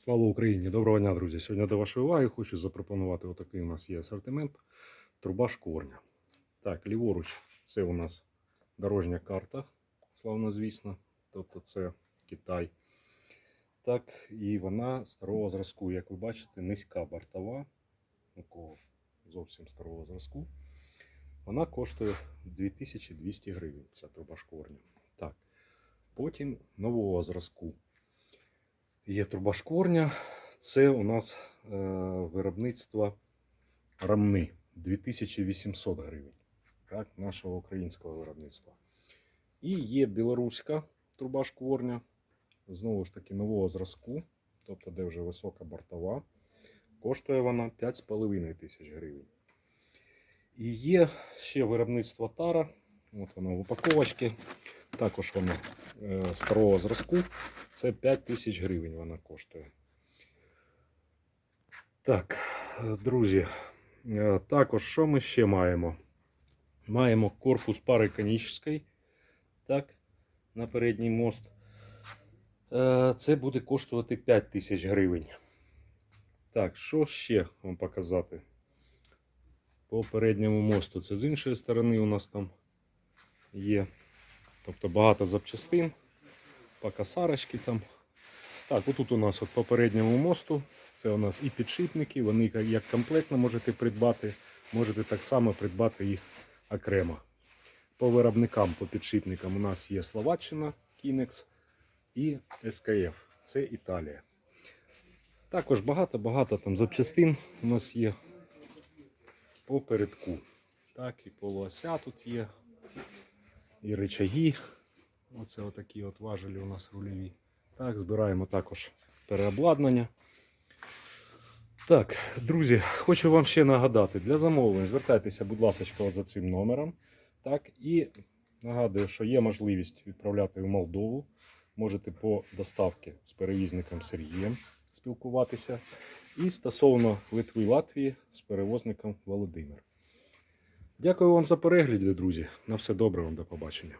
Слава Україні! Доброго дня, друзі! Сьогодні до вашої уваги хочу запропонувати отакий у нас є асортимент труба шкорня. Так, ліворуч, це у нас дорожня карта, славно звісно. Тобто це Китай. Так, і вона старого зразку, як ви бачите, низька бортова, такого зовсім старого зразку. Вона коштує 2200 гривень, ця труба шкорня. Так. Потім нового зразку є труба шкорня. Це у нас е, виробництво рамни 2800 гривень. Так, нашого українського виробництва. І є білоруська труба шкворня, знову ж таки, нового зразку, тобто де вже висока бортова. Коштує вона 5,5 тисяч гривень. І є ще виробництво тара. От воно в упаковочці. Також воно е, старого зразку. Це 5 тисяч гривень вона коштує. Так, друзі. е, Також що ми ще маємо? Маємо корпус пари конічний. Так, на передній мост. Е, Це буде коштувати 5 тисяч гривень. Так, що ще вам показати? По передньому мосту. Це з іншої сторони у нас там є. Тобто багато запчастин, по косарочки там. Так, отут у нас от по мосту. Це у нас і підшипники, вони як- комплектно можете придбати, можете так само придбати їх окремо. По виробникам, по підшипникам у нас є Словаччина, Kinex і SKF. Це Італія. Також багато-багато там запчастин у нас є по передку. Так, і полуося тут є, і речаги. Оце отакі от важелі у нас рульові. Так, збираємо також переобладнання. Так, друзі, хочу вам ще нагадати, для замовлень звертайтеся, будь ласка, за цим номером. Так, і нагадую, що є можливість відправляти в Молдову. Можете по доставці з перевізником Сергієм спілкуватися. І стосовно Литви Латвії з перевозником Володимир. Дякую вам за перегляд, друзі. На все добре вам до побачення.